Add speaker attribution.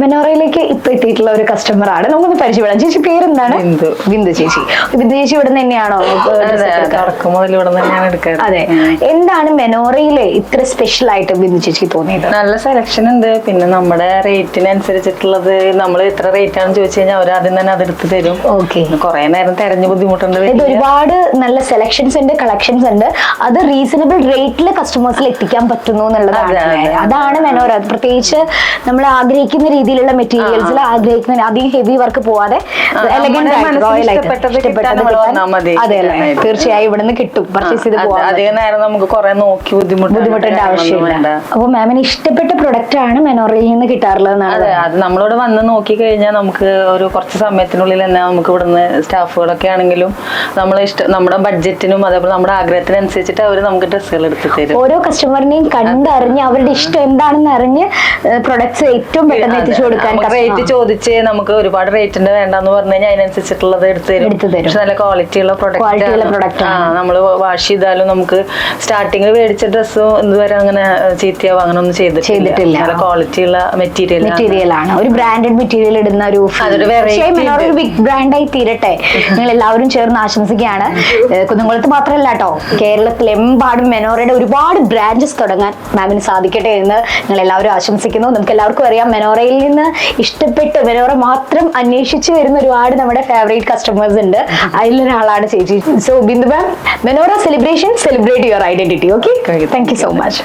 Speaker 1: മെനോറയിലേക്ക് ഇപ്പൊ എത്തിയിട്ടുള്ള ഒരു കസ്റ്റമർ ആണ്. നമുക്കൊന്ന് പരിചയപ്പെടാം. ചേച്ചി പേരെന്താണ്?
Speaker 2: ബിന്ദു.
Speaker 1: ബിന്ദു ചേച്ചി. ബിന്ദു ചേച്ചി ഇവിടെ നിന്ന് തന്നെയാണോ
Speaker 2: തുടക്കം മുതൽ ഇവിടെ തന്നെയാണ് എടുക്കാറ്.
Speaker 1: അതെ. എന്താണ് മെനോറയിലെ ഇത്ര സ്പെഷ്യൽ ആയിട്ട് ബിന്ദു ചേച്ചി തോന്നിയത്?
Speaker 2: നല്ല സെലക്ഷൻ ഉണ്ട്. പിന്നെ നമ്മുടെ റേറ്റിനനുസരിച്ചിട്ടുള്ളത് നമ്മൾ എത്ര റേറ്റ് ആണെന്ന് ചോദിച്ചു കഴിഞ്ഞാൽ അവർ ആദ്യം തന്നെ അതെടുത്ത് തരും.
Speaker 1: ഓക്കെ
Speaker 2: കുറെ നേരം തെരഞ്ഞു ബുദ്ധിമുട്ടുണ്ട്
Speaker 1: ഇത് ഒരുപാട് നല്ല സെലക്ഷൻസ് ഉണ്ട് കളക്ഷൻസ് ഉണ്ട്. അത് റീസണബിൾ റേറ്റിൽ കസ്റ്റമേഴ്സിൽ എത്തിക്കാൻ പറ്റുന്നു എന്നുള്ളതാണ്
Speaker 2: അതെ, അതെ.
Speaker 1: അതാണ് മെനോറ. പ്രത്യേകിച്ച് നമ്മൾ ആഗ്രഹിക്കുന്ന രീതിയിലുള്ള മെറ്റീരിയൽസിൽ ആഗ്രഹിക്കുന്ന അധികം ഹെവി വർക്ക് പോവാതെ എലഗന്റ് ആയിട്ട് റോയൽ ആയിട്ട്. അതെ. തീർച്ചയായും ഇവിടുന്ന് കിട്ടും. പർച്ചേസ് ചെയ്ത്
Speaker 2: പോകാം നമുക്ക് കുറെ നോക്കി ബുദ്ധിമുട്ട്
Speaker 1: ബുദ്ധിമുട്ടേണ്ട ആവശ്യമില്ല. അപ്പൊ മാമിന് ഇഷ്ടപ്പെട്ട പ്രൊഡക്റ്റ് ആണ് മെനോറയിൽ നിന്ന് കിട്ടാറുള്ളത്
Speaker 2: അതെ അത് നമ്മളോട് വന്ന് നോക്കി കഴിഞ്ഞാൽ നമുക്ക് ഒരു കുറച്ച് സമയത്തിനുള്ളിൽ തന്നെ നമുക്ക് ഇവിടുന്ന് സ്റ്റാഫുകളൊക്കെ ആണെങ്കിലും നമ്മളെ ഇഷ്ടം നമ്മുടെ ബഡ്ജറ്റിനും അതേപോലെ നമ്മുടെ ആഗ്രഹത്തിനനുസരിച്ചിട്ട് അവർ നമുക്ക് ഡ്രസ്സുകൾ എടുത്ത് തരും.
Speaker 1: ഓരോ കസ്റ്റമറിനെയും കണ്ടറിഞ്ഞ് അവരുടെ ഇഷ്ടം എന്താണെന്ന് അറിഞ്ഞ് പ്രൊഡക്ട്സ് ഏറ്റവും പെട്ടെന്ന് എത്തിച്ചു കൊടുക്കാൻ.
Speaker 2: റേറ്റ് ചോദിച്ച് നമുക്ക് ഒരുപാട് റേറ്റിന്റെ വേണ്ടെന്ന് പറഞ്ഞു കഴിഞ്ഞാൽ അതിനനുസരിച്ചിട്ടുള്ളത് എടുത്ത് തരും. പക്ഷെ നല്ല ക്വാളിറ്റി ഉള്ള പ്രൊഡക്റ്റ്. നമ്മൾ വാഷ് ചെയ്താലും നമുക്ക് സ്റ്റാർട്ടിങ്ങിൽ മേടിച്ച ഡ്രസ് ഇതുവരെ അങ്ങനെ ചീത്തയാവും അങ്ങനെ ഒന്നും
Speaker 1: ചെയ്തിട്ടില്ല.
Speaker 2: നല്ല ക്വാളിറ്റി ഉള്ള മെറ്റീരിയൽ
Speaker 1: മെറ്റീരിയൽ ആണ്. ഒരു ബ്രാൻഡഡ് മെറ്റീരിയൽ ഇടുന്ന ഒരു ഒരു. ബിഗ് ബ്രാൻഡായി തീരട്ടെ. നിങ്ങൾ എല്ലാവരും ചേർന്ന് ആശംസിക്കുകയാണ്. കുന്നംകുളത്ത് മാത്രമല്ല കേട്ടോ കേരളത്തിലെമ്പാടും മെനോറയുടെ ഒരുപാട് ബ്രാഞ്ചസ് തുടങ്ങാൻ മാമിന് സാധിക്കട്ടെ എന്ന് നിങ്ങൾ എല്ലാവരും ആശംസിക്കുന്നു. നമുക്ക് എല്ലാവർക്കും അറിയാം മെനോറയിൽ നിന്ന് ഇഷ്ടപ്പെട്ട് മെനോറ മാത്രം അന്വേഷിച്ച് വരുന്ന ഒരുപാട് നമ്മുടെ ഫേവറേറ്റ് കസ്റ്റമേഴ്സ് ഉണ്ട്. അതിലൊരാളാണ് ചേച്ചി. So Bindu ma'am menorah celebration celebrate your identity okay. Thank you so much